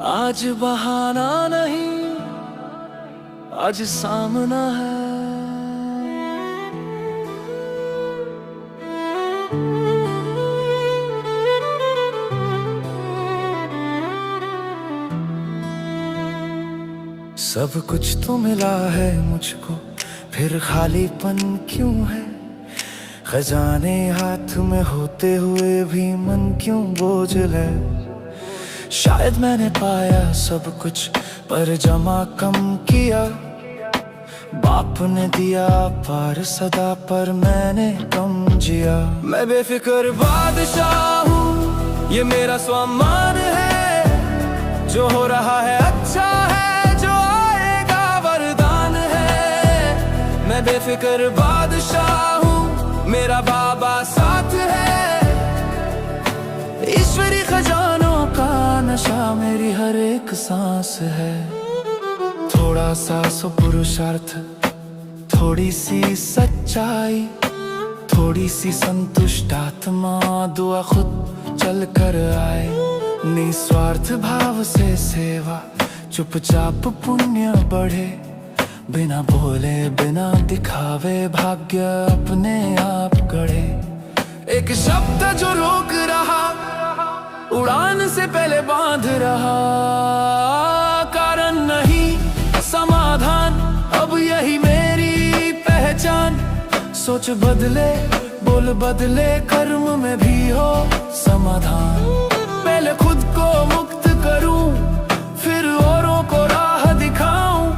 आज बहाना नहीं, आज सामना है। सब कुछ तो मिला है मुझको, फिर खालीपन क्यों है? खजाने हाथ में होते हुए भी मन क्यों बोझल है? शायद मैंने पाया सब कुछ, पर जमा कम किया। बाप ने दिया पर सदा, पर मैंने कम जिया। मैं बेफिक्र बादशाह हूँ, ये मेरा स्वामान है। जो हो रहा है अच्छा है, जो आएगा वरदान है। मैं बेफिक्र बादशाह हूँ, मेरा बाबा नशा मेरी हर एक सांस है। थोड़ा सा सो पुरुषार्थ थोड़ी सी सच्चाई, थोड़ी सी संतुष्ट आत्मा, दुआ खुद चल कर आए। निस्वार्थ भाव से सेवा, चुपचाप पुण्य बढ़े। बिना बोले बिना दिखावे भाग्य अपने आप गढ़े। एक शब्द जो रोक रहा उड़ान से पहले बाँध रहा। कारण नहीं, समाधान, अब यही मेरी पहचान। सोच बदले, बोल बदले, कर्म में भी हो समाधान। पहले खुद को मुक्त करूँ, फिर औरों को राह दिखाऊँ।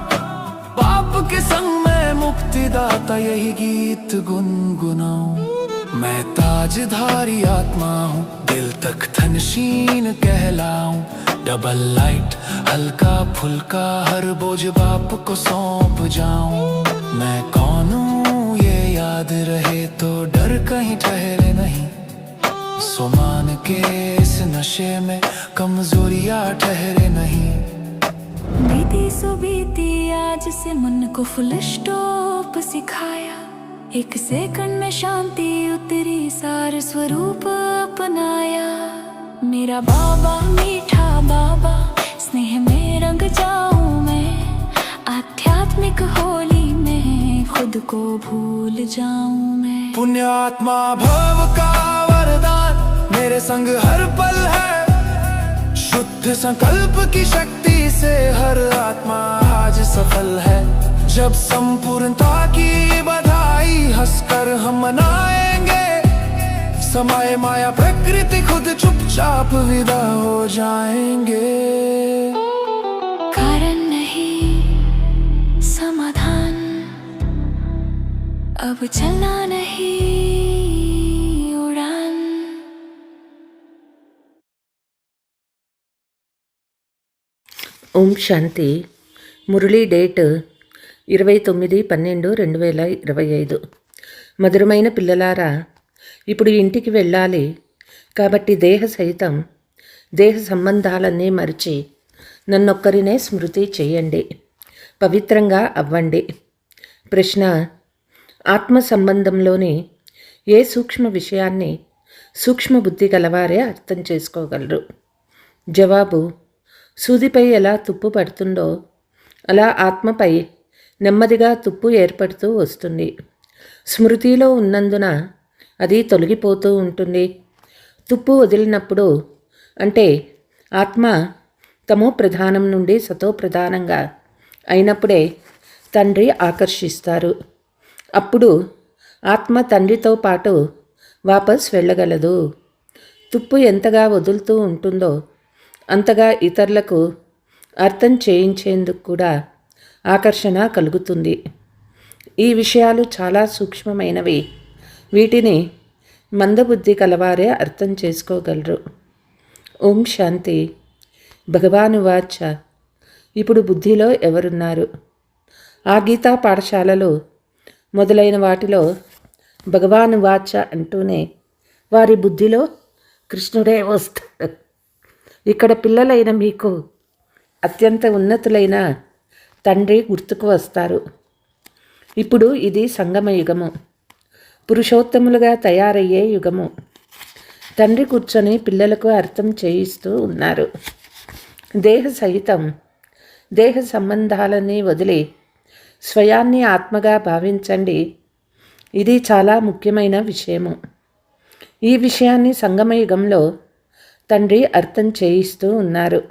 पाप के संग में मुक्तिदाता, यही गीत गुनगुनाऊं। मैं ताजधारी आत्मा हूँ, दिल तक थनशीन कहलाऊं। डबल लाइट हल्का फुल्का, हर बोझ बाप को सौंप जाऊँ। मैं कौन हूँ, ये याद रहे तो डर कहीं ठहरे नहीं। सुमान के इस नशे में कमजोरियाँ ठहरे नहीं। बीती सो बीती आज से मन को फुल स्टॉप सिखाया। एक सेकंड में शांति, उतरी सार स्वरूप अपनाया। मेरा बाबा, मीठा बाबा, स्नेह में रंग जाऊँ मैं, आध्यात्मिक होली में खुद को भूल जाऊँ मैं। पुण्यात्मा भव का वरदान, मेरे संग हर पल है। शुद्ध संकल्प की शक्ति से हर आत्मा आज सफल है। जब संपूर्णता की बधाई हंसकर हम मनाएँगे समय माया प्रकृति खुद चुपचाप विदा हो जाएंगे कारण नहीं समाधान अब चलना नहीं उड़ान ఓం శాంతి మురళీ డేట్ ఇరవై తొమ్మిది పన్నెండు రెండు వేల ఇరవై ఐదు మధురమైన పిల్లలారా ఇప్పుడు ఇంటికి వెళ్ళాలి. కాబట్టి దేహ సహితం దేహ సంబంధాలన్నీ మరిచి నన్నొక్కరినే స్మృతి చేయండి. పవిత్రంగా అవ్వండి. ప్రశ్న ఆత్మ సంబంధంలోని ఏ సూక్ష్మ విషయాన్ని సూక్ష్మ బుద్ధి గలవారే అర్థం చేసుకోగలరు? జవాబు సూదిపై ఎలా తుప్పు పడుతుందో అలా ఆత్మపై నెమ్మదిగా తుప్పు ఏర్పడుతూ వస్తుంది. స్మృతిలో ఉన్నందున అది తొలగిపోతూ ఉంటుంది. తుప్పు వదిలినప్పుడు అంటే ఆత్మ తమో ప్రధానం నుండి సతో ప్రధానంగా అయినప్పుడే తండ్రి ఆకర్షిస్తారు. అప్పుడు ఆత్మ తండ్రితో పాటు వాపస్ వెళ్ళగలదు. తుప్పు ఎంతగా వదులుతూ ఉంటుందో అంతగా ఇతరులకు అర్థం చేయించేందుకు కూడా ఆకర్షణ కలుగుతుంది. ఈ విషయాలు చాలా సూక్ష్మమైనవి. వీటిని మందబుద్ధి కలవారే అర్థం చేసుకోగలరు. ఓం శాంతి. భగవాను వాచ. ఇప్పుడు బుద్ధిలో ఎవరున్నారు? ఆ గీతా పాఠశాలలో మొదలైన వాటిలో భగవాను వాచ అంటూనే వారి బుద్ధిలో కృష్ణుడే వస్తాడు. ఇక్కడ పిల్లలైన మీకు అత్యంత ఉన్నతులైన తండ్రి గుర్తుకు వస్తారు. ఇప్పుడు ఇది సంగమ యుగము పురుషోత్తములుగా తయారయ్యే యుగము. తండ్రి కూర్చొని పిల్లలకు అర్థం చేయిస్తూ ఉన్నారు. దేహ సహితం దేహ సంబంధాలని వదిలి స్వయాన్ని ఆత్మగా భావించండి. ఇది చాలా ముఖ్యమైన విషయము. ఈ విషయాన్ని సంగమయుగంలో తండ్రి అర్థం చేయిస్తూ ఉన్నారు.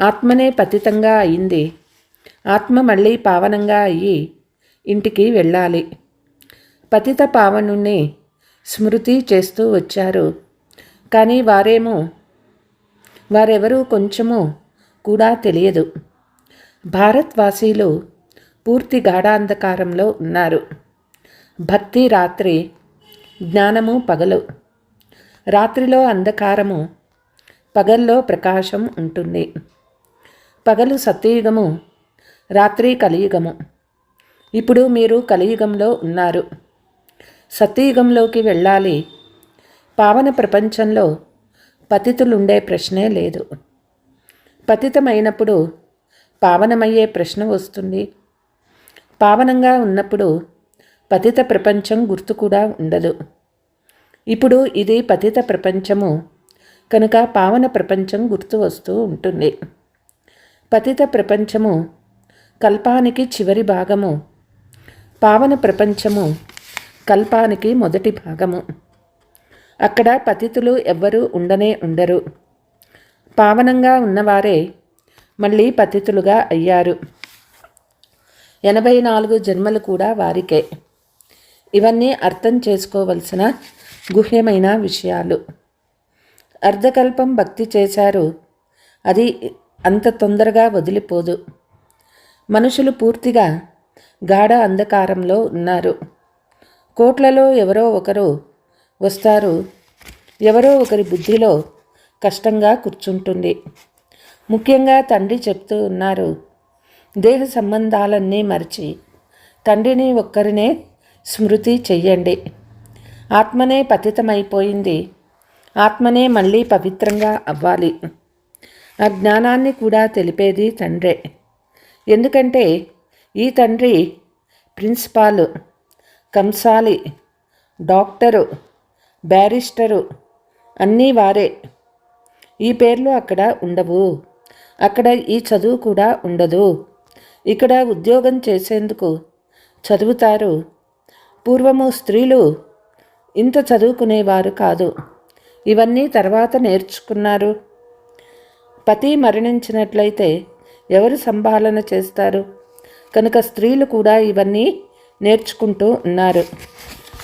ఆత్మనే పతితంగా అయింది. ఆత్మ మళ్ళీ పావనంగా అయ్యి ఇంటికి వెళ్ళాలి. పతిత పావనుణ్ణి స్మృతి చేస్తూ వచ్చారు. కానీ వారేమో వారెవరూ కొంచెము కూడా తెలియదు. భారత్వాసీలు పూర్తి గాఢాంధకారంలో ఉన్నారు. భక్తి రాత్రి జ్ఞానము పగలు. రాత్రిలో అంధకారము పగల్లో ప్రకాశం ఉంటుంది. పగలు సత్యయుగము రాత్రి కలియుగము. ఇప్పుడు మీరు కలియుగంలో ఉన్నారు. సత్యయుగంలోకి వెళ్ళాలి. పావన ప్రపంచంలో పతితులుండే ప్రశ్నే లేదు. పతితమైనప్పుడు పావనమయ్యే ప్రశ్న వస్తుంది. పావనంగా ఉన్నప్పుడు పతిత ప్రపంచం గుర్తు కూడా ఉండదు. ఇప్పుడు ఇది పతిత ప్రపంచము. కనుక పావన ప్రపంచం గుర్తు వస్తూ ఉంటుంది. పతిత ప్రపంచము కల్పానికి చివరి భాగము. పావన ప్రపంచము కల్పానికి మొదటి భాగము. అక్కడ పతితులు ఎవ్వరూ ఉండనే ఉండరు. పావనంగా ఉన్నవారే మళ్ళీ పతితులుగా అయ్యారు. ఎనభై నాలుగు జన్మలు కూడా వారికే. ఇవన్నీ అర్థం చేసుకోవలసిన గుహ్యమైన విషయాలు. అర్ధకల్పం భక్తి చేశారు. అది అంత తొందరగా వదిలిపోదు. మనుషులు పూర్తిగా గాఢ అంధకారంలో ఉన్నారు. కోట్లలో ఎవరో ఒకరు వస్తారు. ఎవరో ఒకరి బుద్ధిలో కష్టంగా కూర్చుంటుంది. ముఖ్యంగా తండ్రి చెప్తూ ఉన్నారు దేహ సంబంధాలన్నీ మరిచి తండ్రిని ఒక్కరినే స్మృతి చెయ్యండి. ఆత్మనే పతితమైపోయింది. ఆత్మనే మళ్ళీ పవిత్రంగా అవ్వాలి. ఆ జ్ఞానాన్ని కూడా తెలిపేది తండ్రే. ఎందుకంటే ఈ తండ్రి ప్రిన్సిపాలు. కంసాలి డాక్టరు బ్యారిస్టరు అన్నీ వారే. ఈ పేర్లు అక్కడ ఉండవు. అక్కడ ఈ చదువు కూడా ఉండదు. ఇక్కడ ఉద్యోగం చేసేందుకు చదువుతారు. పూర్వము స్త్రీలు ఇంత చదువుకునేవారు కాదు. ఇవన్నీ తర్వాత నేర్చుకున్నారు. పతి మరణించినట్లయితే ఎవరు సంభాళన చేస్తారు? కనుక స్త్రీలు కూడా ఇవన్నీ నేర్చుకుంటూ ఉన్నారు.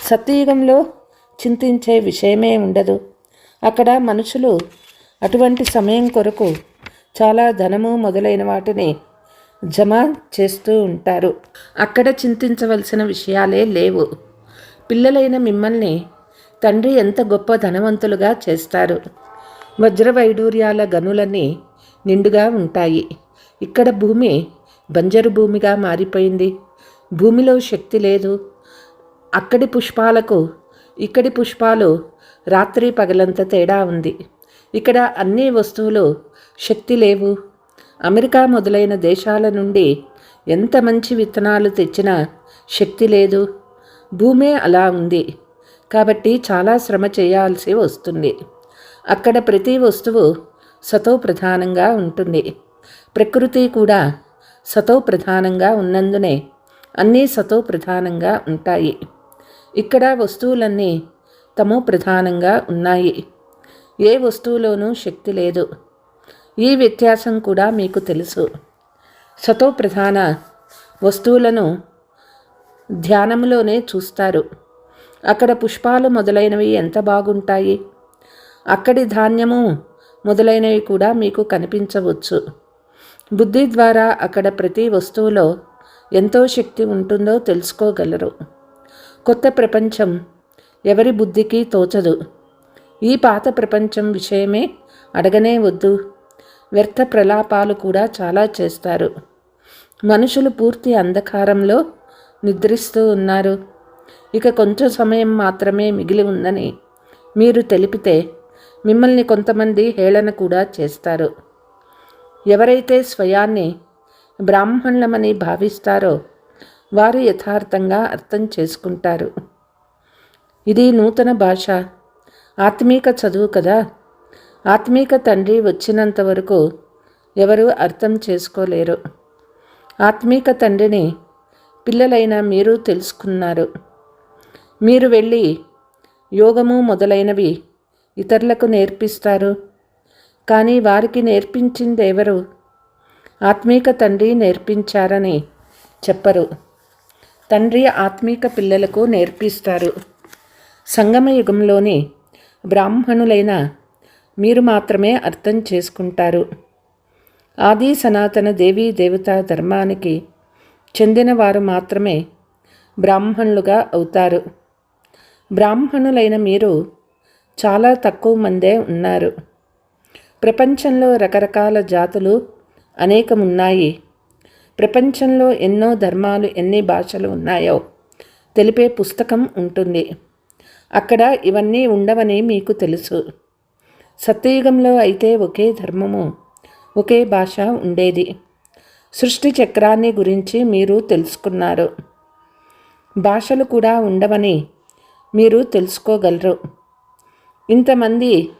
సత్యయుగంలో చింతించే విషయమే ఉండదు. అక్కడ మనుషులు అటువంటి సమయం కొరకు చాలా ధనము మొదలైన వాటిని జమ చేస్తూ ఉంటారు. అక్కడ చింతించవలసిన విషయాలే లేవు. పిల్లలైన మిమ్మల్ని తండ్రి ఎంత గొప్ప ధనవంతులుగా చేస్తారు. వజ్ర వైడూర్యాల గనులన్నీ నిండుగా ఉంటాయి. ఇక్కడ భూమి బంజరు భూమిగా మారిపోయింది. భూమిలో శక్తి లేదు. అక్కడి పుష్పాలకు ఇక్కడి పుష్పాలు రాత్రి పగలంత తేడా ఉంది. ఇక్కడ అన్ని వస్తువులు శక్తి లేవు. అమెరికా మొదలైన దేశాల నుండి ఎంత మంచి విత్తనాలు తెచ్చినా శక్తి లేదు. భూమే అలా ఉంది. కాబట్టి చాలా శ్రమ చేయాల్సి వస్తుంది. అక్కడ ప్రతి వస్తువు సతో ప్రధానంగా ఉంటుంది. ప్రకృతి కూడా సతో ప్రధానంగా ఉన్నందునే అన్నీ సతో ప్రధానంగా ఉంటాయి. ఇక్కడ వస్తువులన్నీ తమో ప్రధానంగా ఉన్నాయి. ఏ వస్తువులోనూ శక్తి లేదు. ఈ వ్యత్యాసం కూడా మీకు తెలుసు. సతో ప్రధాన వస్తువులను ధ్యానంలోనే చూస్తారు. అక్కడ పుష్పాలు మొదలైనవి ఎంత బాగుంటాయి? అక్కడి ధాన్యము మొదలైనవి కూడా మీకు కనిపించవచ్చు. బుద్ధి ద్వారా అక్కడ ప్రతి వస్తువులో ఎంతో శక్తి ఉంటుందో తెలుసుకోగలరు. కొత్త ప్రపంచం ఎవరి బుద్ధికి తోచదు. ఈ పాత ప్రపంచం విషయమే అడగనే వద్దు. వ్యర్థ ప్రలాపాలు కూడా చాలా చేస్తారు. మనుషులు పూర్తి అంధకారంలో నిద్రిస్తూ ఉన్నారు. ఇక కొంచెం సమయం మాత్రమే మిగిలి ఉందని మీరు తెలిపితే మిమ్మల్ని కొంతమంది హేళన కూడా చేస్తారు. ఎవరైతే స్వయాన్ని బ్రాహ్మణులమని భావిస్తారో వారు యథార్థంగా అర్థం చేసుకుంటారు. ఇది నూతన భాష. ఆత్మీక చదువు కదా. ఆత్మీక తండ్రి వచ్చినంత వరకు ఎవరు అర్థం చేసుకోలేరు. ఆత్మీక తండ్రిని పిల్లలైన మీరు తెలుసుకున్నారు. మీరు వెళ్ళి యోగము మొదలైనవి ఇతరులకు నేర్పిస్తారు. కానీ వారికి నేర్పించింది ఎవరు? ఆత్మీక తండ్రి నేర్పించారని చెప్పరు. తండ్రి ఆత్మీక పిల్లలకు నేర్పిస్తారు. సంగమ యుగంలోని బ్రాహ్మణులైన మీరు మాత్రమే అర్థం చేసుకుంటారు. ఆది సనాతన దేవీ దేవతా ధర్మానికి చెందిన వారు మాత్రమే బ్రాహ్మణులుగా అవుతారు. బ్రాహ్మణులైన మీరు చాలా తక్కువ మందే ఉన్నారు. ప్రపంచంలో రకరకాల జాతులు అనేకమున్నాయి. ప్రపంచంలో ఎన్నో ధర్మాలు ఎన్ని భాషలు ఉన్నాయో తెలిపే పుస్తకం ఉంటుంది. అక్కడ ఇవన్నీ ఉండవని మీకు తెలుసు. సత్యయుగంలో అయితే ఒకే ధర్మము ఒకే భాష ఉండేది. సృష్టి చక్రాన్ని గురించి మీరు తెలుసుకున్నారు. భాషలు కూడా ఉండవని మీరు తెలుసుకోగలరు. ఇంతమంది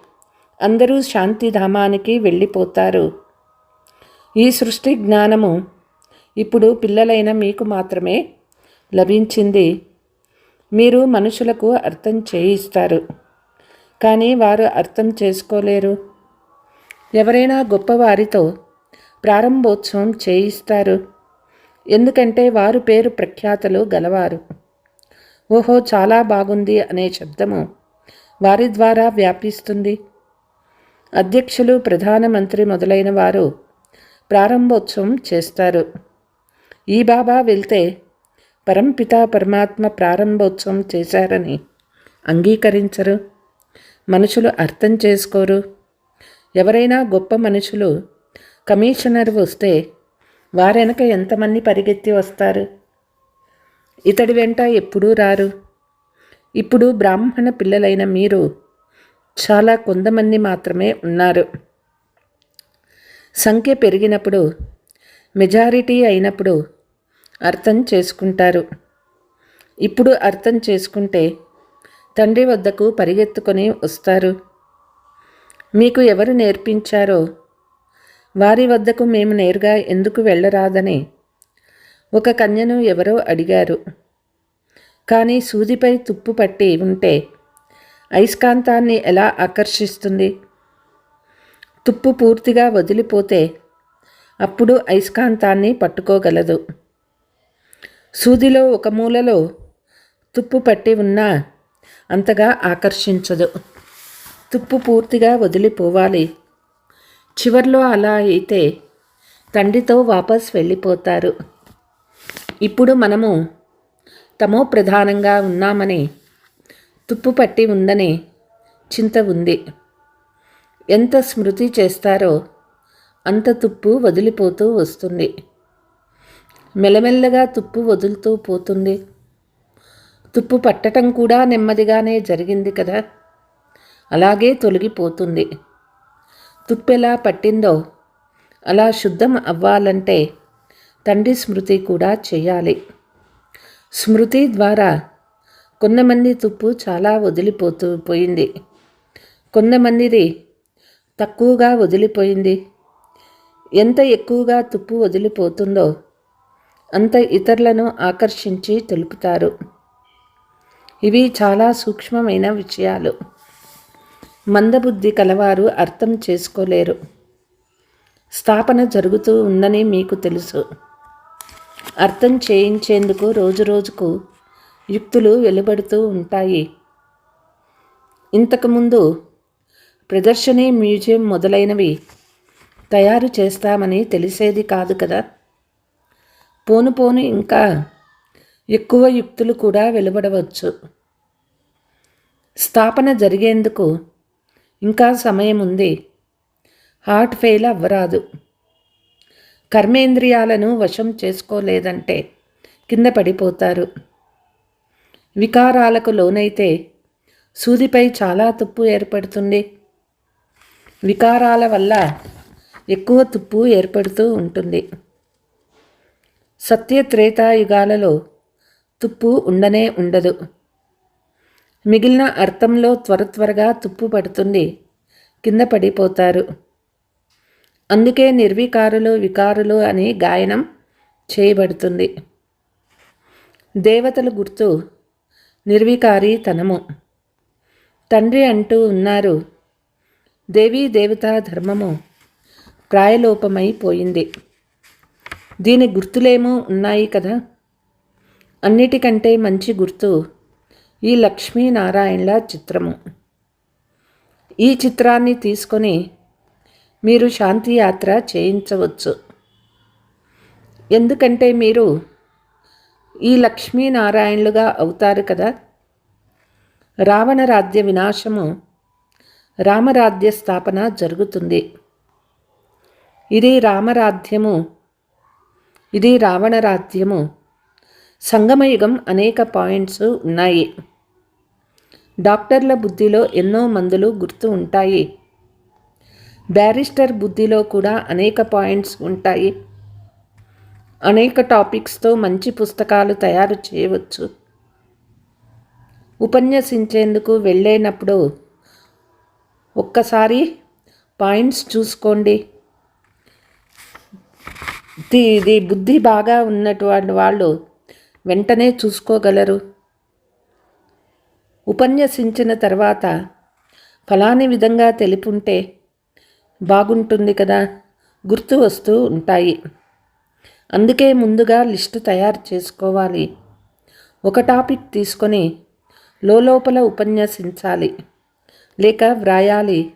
అందరూ శాంతిధామానికి వెళ్ళిపోతారు. ఈ సృష్టి జ్ఞానము ఇప్పుడు పిల్లలైన మీకు మాత్రమే లభించింది. మీరు మనుషులకు అర్థం చేయిస్తారు. కానీ వారు అర్థం చేసుకోలేరు. ఎవరైనా గొప్పవారితో ప్రారంభోత్సవం చేయిస్తారు. ఎందుకంటే వారు పేరు ప్రఖ్యాతలు గలవారు. ఓహో చాలా బాగుంది అనే శబ్దము వారి ద్వారా వ్యాపిస్తుంది. అధ్యక్షులు ప్రధానమంత్రి మొదలైన వారు ప్రారంభోత్సవం చేస్తారు. ఈ బాబా వెళ్తే పరంపిత పరమాత్మ ప్రారంభోత్సవం చేశారని అంగీకరించరు. మనుషులు అర్థం చేసుకోరు. ఎవరైనా గొప్ప మనుషులు కమిషనర్ వస్తే వారెనక ఎంతమంది పరిగెత్తి వస్తారు? ఇతడి వెంట ఎప్పుడూ రారు. ఇప్పుడు బ్రాహ్మణ పిల్లలైన మీరు చాలా కొంతమంది మాత్రమే ఉన్నారు. సంఖ్య పెరిగినప్పుడు మెజారిటీ అయినప్పుడు అర్థం చేసుకుంటారు. ఇప్పుడు అర్థం చేసుకుంటే తండ్రి వద్దకు పరిగెత్తుకొని వస్తారు. మీకు ఎవరు నేర్పించారో వారి వద్దకు మేము నేరుగా ఎందుకు వెళ్ళరాదని ఒక కన్యను ఎవరో అడిగారు. కానీ సూదిపై తుప్పు పట్టి ఉంటే అయస్కాంతాన్ని ఎలా ఆకర్షిస్తుంది? తుప్పు పూర్తిగా వదిలిపోతే అప్పుడు అయస్కాంతాన్ని పట్టుకోగలదు. సూదిలో ఒక మూలలో తుప్పు పట్టి ఉన్నా అంతగా ఆకర్షించదు. తుప్పు పూర్తిగా వదిలిపోవాలి. చివర్లో అలా అయితే తండ్రితో వాపస్ వెళ్ళిపోతారు. ఇప్పుడు మనము తమో ప్రధానంగా ఉన్నామని తుప్పు పట్టి ఉందని చింత ఉంది. ఎంత స్మృతి చేస్తారో అంత తుప్పు వదిలిపోతూ వస్తుంది. మెల్లమెల్లగా తుప్పు వదులుతూ పోతుంది. తుప్పు పట్టటం కూడా నెమ్మదిగానే జరిగింది కదా? అలాగే తొలగిపోతుంది. తుప్పు ఎలా పట్టిందో అలా శుద్ధం అవ్వాలంటే తండ్రి స్మృతి కూడా చేయాలి. స్మృతి ద్వారా కొంతమంది తుప్పు చాలా వదిలిపోతూ పోయింది. కొంతమందిది తక్కువగా వదిలిపోయింది. ఎంత ఎక్కువగా తుప్పు వదిలిపోతుందో అంత ఇతరులను ఆకర్షించి తెలుపుతారు. ఇవి చాలా సూక్ష్మమైన విషయాలు. మందబుద్ధి కలవారు అర్థం చేసుకోలేరు. స్థాపన జరుగుతూ ఉందని మీకు తెలుసు. అర్థం చేయించేందుకు రోజు రోజుకు యుక్తులు వెలువడుతూ ఉంటాయి. ఇంతకుముందు ప్రదర్శనీ మ్యూజియం మొదలైనవి తయారు చేస్తామని తెలిసేది కాదు కదా. పోను పోను ఇంకా ఎక్కువ యుక్తులు కూడా వెలువడవచ్చు. స్థాపన జరిగేందుకు ఇంకా సమయం ఉంది. హార్ట్ ఫెయిల్ అవ్వరాదు. కర్మేంద్రియాలను వశం చేసుకోలేదంటే కింద పడిపోతారు. వికారాలకు లోనైతే సూదిపై చాలా తుప్పు ఏర్పడుతుంది. వికారాల వల్ల ఎక్కువ తుప్పు ఏర్పడుతూ ఉంటుంది. సత్య త్రేతాయుగాలలో తుప్పు ఉండనే ఉండదు. మిగిలిన అర్థంలో త్వర త్వరగా తుప్పు పడుతుంది కింద పడిపోతారు. అందుకే నిర్వికారులు వికారులు అని గాయనం చేయబడుతుంది. దేవతలు గుర్తు నిర్వికారి తనము తండ్రి అంటూ ఉన్నారు దేవీ దేవతా ధర్మము ప్రాయలోపమైపోయింది దీని గుర్తులేమో ఉన్నాయి కదా? అన్నిటికంటే మంచి గుర్తు ఈ లక్ష్మీనారాయణల చిత్రము. ఈ చిత్రాన్ని తీసుకొని మీరు శాంతి యాత్ర చేయించవచ్చు. ఎందుకంటే మీరు ఈ లక్ష్మీనారాయణలుగా అవుతారు కదా? రావణ రాజ్య వినాశము రామరాధ్య స్థాపన జరుగుతుంది. ఇది రామరాధ్యము ఇది రావణ రాజ్యము సంగమయుగం అనేక పాయింట్స్ ఉన్నాయి. డాక్టర్ల బుద్ధిలో ఎన్నో మందులు గుర్తు ఉంటాయి. బ్యారిస్టర్ బుద్ధిలో కూడా అనేక పాయింట్స్ ఉంటాయి. అనేక టాపిక్స్తో మంచి పుస్తకాలు తయారు చేయవచ్చు. ఉపన్యసించేందుకు వెళ్ళేనప్పుడు ఒక్కసారి పాయింట్స్ చూసుకోండి. ఇది బుద్ధి బాగా ఉన్నటువంటి వాళ్ళు వెంటనే చూసుకోగలరు. ఉపన్యసించిన తర్వాత ఫలాని విధంగా తెలిపుంటే బాగుంటుంది కదా గుర్తు వస్తూ ఉంటాయి. అందుకే ముందుగా లిస్టు తయారు చేసుకోవాలి. ఒక టాపిక్ తీసుకొని లోపల ఉపన్యసించాలి. లేక వ్రాయాలి.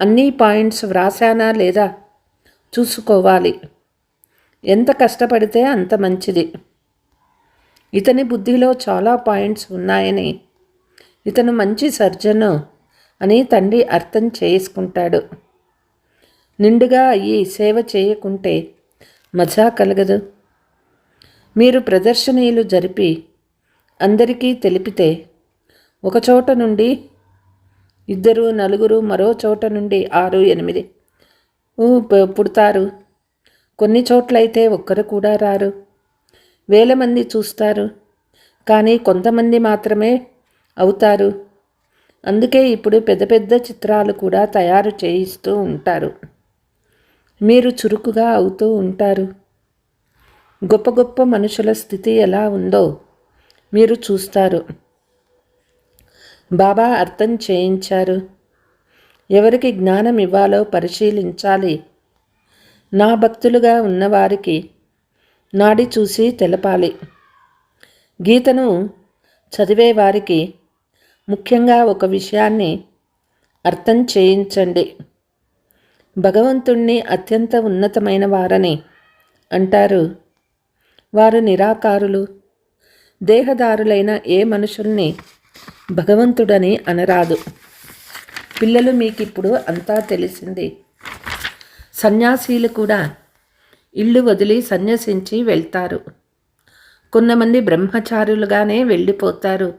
అన్ని పాయింట్స్ వ్రాసానా లేదా? చూసుకోవాలి. ఎంత కష్టపడితే అంత మంచిది. ఇతని బుద్ధిలో చాలా పాయింట్స్ ఉన్నాయని. ఇతను మంచి సర్జను అని తండ్రి అర్థం చేసుకుంటాడు. నిండుగా అయ్యి సేవ చేయకుంటే మజా కలగదు. మీరు ప్రదర్శనీలు జరిపి అందరికీ తెలిపితే ఒకచోట నుండి ఇద్దరు నలుగురు మరో చోట నుండి ఆరు ఎనిమిది. పుడతారు. కొన్ని చోట్లయితే ఒక్కరు కూడా రారు. వేల మంది చూస్తారు. కానీ కొంతమంది మాత్రమే అవుతారు. అందుకే ఇప్పుడు పెద్ద పెద్ద చిత్రాలు కూడా తయారు చేయిస్తూ ఉంటారు. మీరు చురుకుగా అవుతూ ఉంటారు. గొప్ప గొప్ప మనుషుల స్థితి ఎలా ఉందో మీరు చూస్తారు. బాబా అర్థం చేయించారు. ఎవరికి జ్ఞానం ఇవ్వాలో పరిశీలించాలి. నా భక్తులుగా ఉన్నవారికి నాడి చూసి తెలపాలి. గీతను చదివే వారికి ముఖ్యంగా ఒక విషయాన్ని అర్థం చేయించండి. భగవంతుణ్ణి అత్యంత ఉన్నతమైన వారని అంటారు. వారు నిరాకారులు. దేహదారులైన ఏ మనుషుల్ని భగవంతుడని అనరాదు. పిల్లలు మీకు ఇప్పుడు అంతా తెలిసింది. సన్యాసీలు కూడా ఇల్లు వదిలి సన్యసించి వెళ్తారు. కొంతమంది బ్రహ్మచారులుగానే వెళ్ళిపోతారు.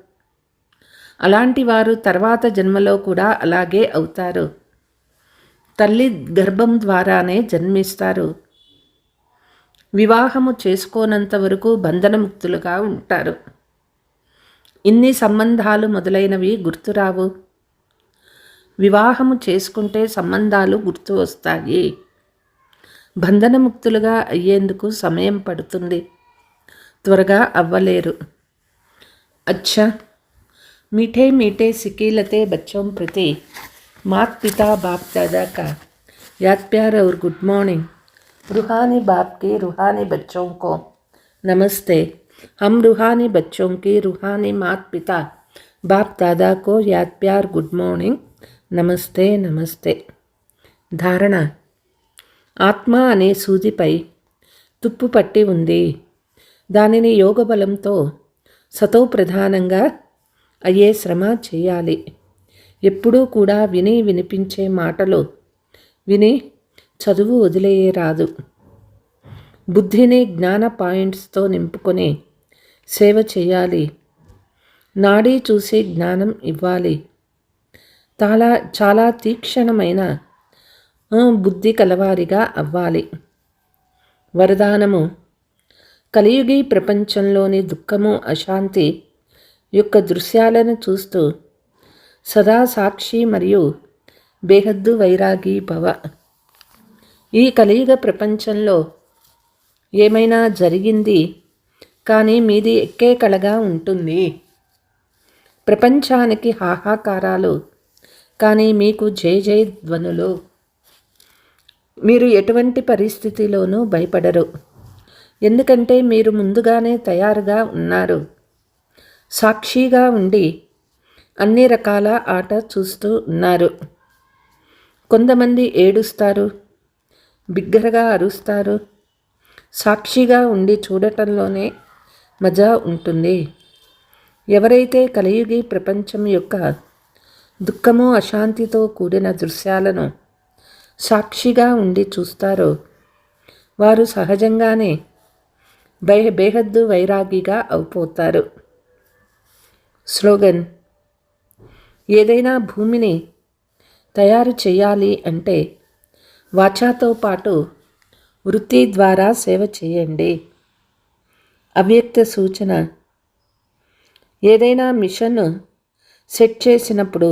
అలాంటి వారు తర్వాత జన్మలో కూడా అలాగే అవుతారు. తల్లి గర్భం ద్వారానే జన్మిస్తారు. వివాహము చేసుకోనంత వరకు బంధనముక్తులుగా ఉంటారు. ఇన్ని సంబంధాలు మొదలైనవి గుర్తురావు వివాహము చేసుకుంటే సంబంధాలు గుర్తు వస్తాయి బంధనముక్తులుగా అయ్యేందుకు సమయం పడుతుంది త్వరగా అవ్వలేరు अच्छा मीठे मीठे सिकीलते बच्चों प्रति मात पिता बाप दादा का याद प्यार और गुड मॉर्निंग रूहानी बाप के रूहानी बच्चों को नमस्ते हम रूहानी बच्चों की रूहानी मात पिता बाप दादा को याद प्यार गुड मॉर्निंग నమస్తే నమస్తే ధారణ ఆత్మ అనే సూదిపై తుప్పు పట్టి ఉంది దానిని యోగ బలంతో సతో ప్రధానంగా అయ్యే శ్రమ చేయాలి ఎప్పుడూ కూడా విని వినిపించే మాటలు విని చదువు వదిలేయే రాదు బుద్ధిని జ్ఞాన పాయింట్స్తో నింపుకొని సేవ చేయాలి. నాడీ చూసి జ్ఞానం ఇవ్వాలి. చాలా చాలా తీక్షణమైన బుద్ధి కలవారిగా అవ్వాలి. వరదానము. కలియుగి ప్రపంచంలోని దుఃఖము అశాంతి యొక్క దృశ్యాలను చూస్తూ సదా సాక్షి మరియు బేహద్దు వైరాగి భవ. ఈ కలియుగ ప్రపంచంలో ఏమైనా జరిగింది? కానీ మీది ఎక్కే కళగా ఉంటుంది. ప్రపంచానికి హాహాకారాలు కానీ మీకు జై జై ధ్వనులు. మీరు ఎటువంటి పరిస్థితిలోనూ భయపడరు. ఎందుకంటే మీరు ముందుగానే తయారుగా ఉన్నారు. సాక్షిగా ఉండి అన్ని రకాల ఆట చూస్తూ ఉన్నారు. కొంతమంది ఏడుస్తారు బిగ్గరగా అరుస్తారు. సాక్షిగా ఉండి చూడటంలోనే మజా ఉంటుంది. ఎవరైతే కలియుగి ప్రపంచం యొక్క దుఃఖము అశాంతితో కూడిన దృశ్యాలను సాక్షిగా ఉండి చూస్తారో వారు సహజంగానే బే బేహద్దు వైరాగిగా అయిపోతారు. స్లోగన్ ఏదైనా భూమిని తయారు చేయాలి అంటే వాచాతో పాటు వృత్తి ద్వారా సేవ చేయండి. అవ్యక్త సూచన. ఏదైనా మిషన్ సెట్ చేసినప్పుడు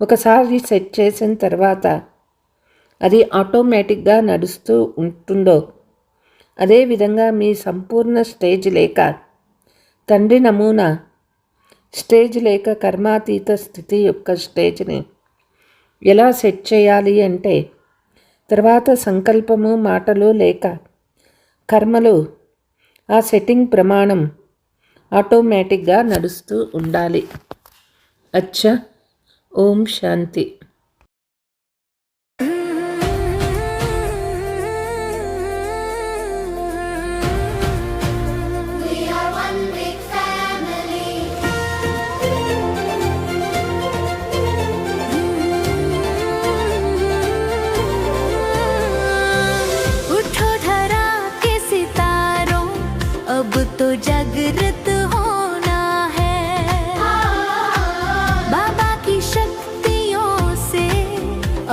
ఒకసారి సెట్ చేసిన తర్వాత అది ఆటోమేటిక్గా నడుస్తూ ఉంటుందో అదేవిధంగా మీ సంపూర్ణ స్టేజ్ లేక తండ్రి నమూనా స్టేజ్ లేక కర్మాతీత స్థితి యొక్క స్టేజ్ని ఎలా సెట్ చేయాలి అంటే తర్వాత సంకల్పము మాటలు లేక కర్మలు ఆ సెట్టింగ్ ప్రమాణం ఆటోమేటిక్గా నడుస్తూ ఉండాలి. అచ్చ. ఓం శాంతి.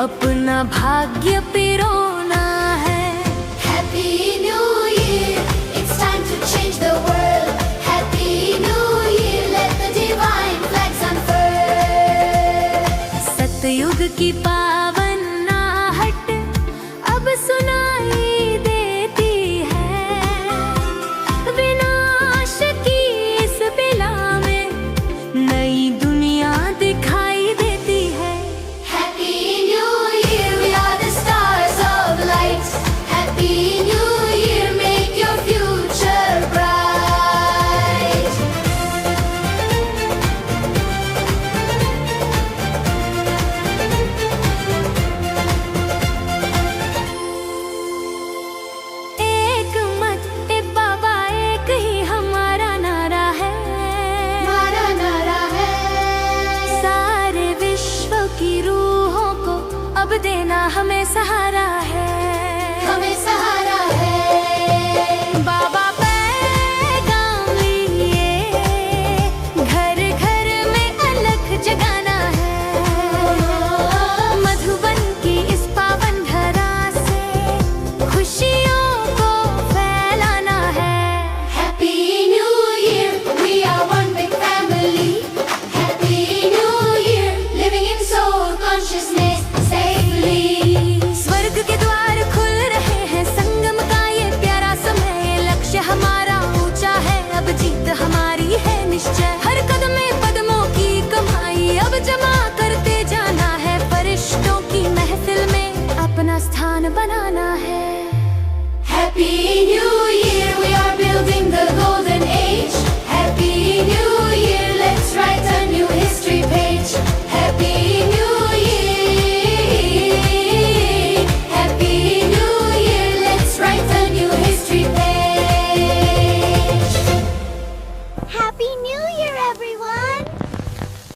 अपना भाग्य पिरोना है। Happy new year it's time to change the world happy new year let the divine flags unfurl सतयुग की पा